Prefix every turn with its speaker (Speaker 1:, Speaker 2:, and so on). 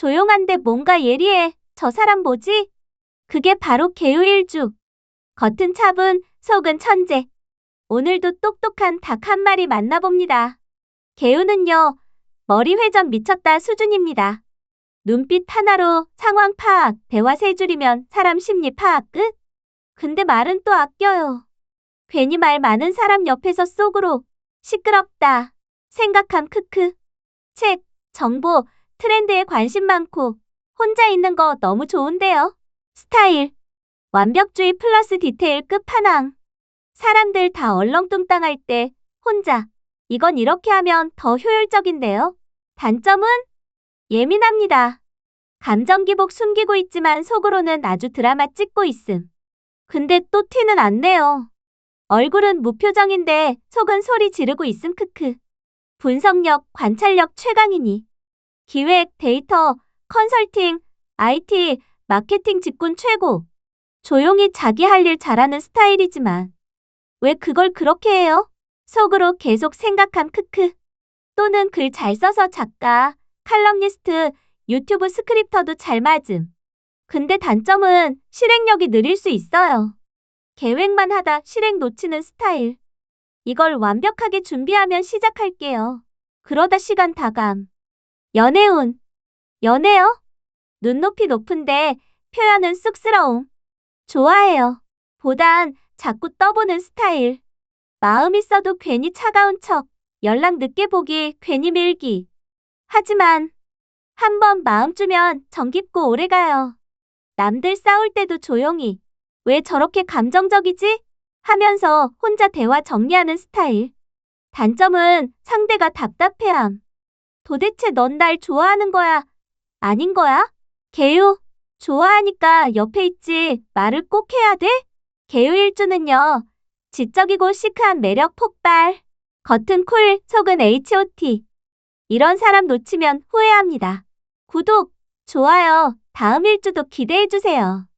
Speaker 1: 조용한데 뭔가 예리해. 저 사람 뭐지? 그게 바로 개유일주. 겉은 차분, 속은 천재. 오늘도 똑똑한 닭 한 마리 만나봅니다. 개유는요, 머리 회전 미쳤다 수준입니다. 눈빛 하나로 상황 파악, 대화 세 줄이면 사람 심리 파악 끝? 근데 말은 또 아껴요. 괜히 말 많은 사람 옆에서 속으로 시끄럽다. 생각함 크크. 책, 정보, 트렌드에 관심 많고 혼자 있는 거 너무 좋은데요. 스타일. 완벽주의 플러스 디테일 끝판왕. 사람들 다 얼렁뚱땅할 때 혼자 이건 이렇게 하면 더 효율적인데요. 단점은 예민합니다. 감정 기복 숨기고 있지만 속으로는 아주 드라마 찍고 있음. 근데 또 티는 안 내요. 얼굴은 무표정인데 속은 소리 지르고 있음 크크. 분석력, 관찰력 최강이니. 기획, 데이터, 컨설팅, IT, 마케팅 직군 최고. 조용히 자기 할 일 잘하는 스타일이지만 왜 그걸 그렇게 해요? 속으로 계속 생각함 크크. 또는 글 잘 써서 작가, 칼럼니스트, 유튜브 스크립터도 잘 맞음. 근데 단점은 실행력이 느릴 수 있어요. 계획만 하다 실행 놓치는 스타일. 이걸 완벽하게 준비하면 시작할게요. 그러다 시간 다감. 연애운. 연애요? 눈높이 높은데 표현은 쑥스러움. 좋아해요. 보단 자꾸 떠보는 스타일. 마음 있어도 괜히 차가운 척. 연락 늦게 보기 괜히 밀기. 하지만 한번 마음 주면 정 깊고 오래 가요. 남들 싸울 때도 조용히 왜 저렇게 감정적이지? 하면서 혼자 대화 정리하는 스타일. 단점은 상대가 답답해함. 도대체 넌 날 좋아하는 거야? 아닌 거야? 개유, 좋아하니까 옆에 있지 말을 꼭 해야 돼? 개유 일주는요. 지적이고 시크한 매력 폭발. 겉은 쿨, 속은 H.O.T. 이런 사람 놓치면 후회합니다. 구독, 좋아요, 다음 일주도 기대해주세요.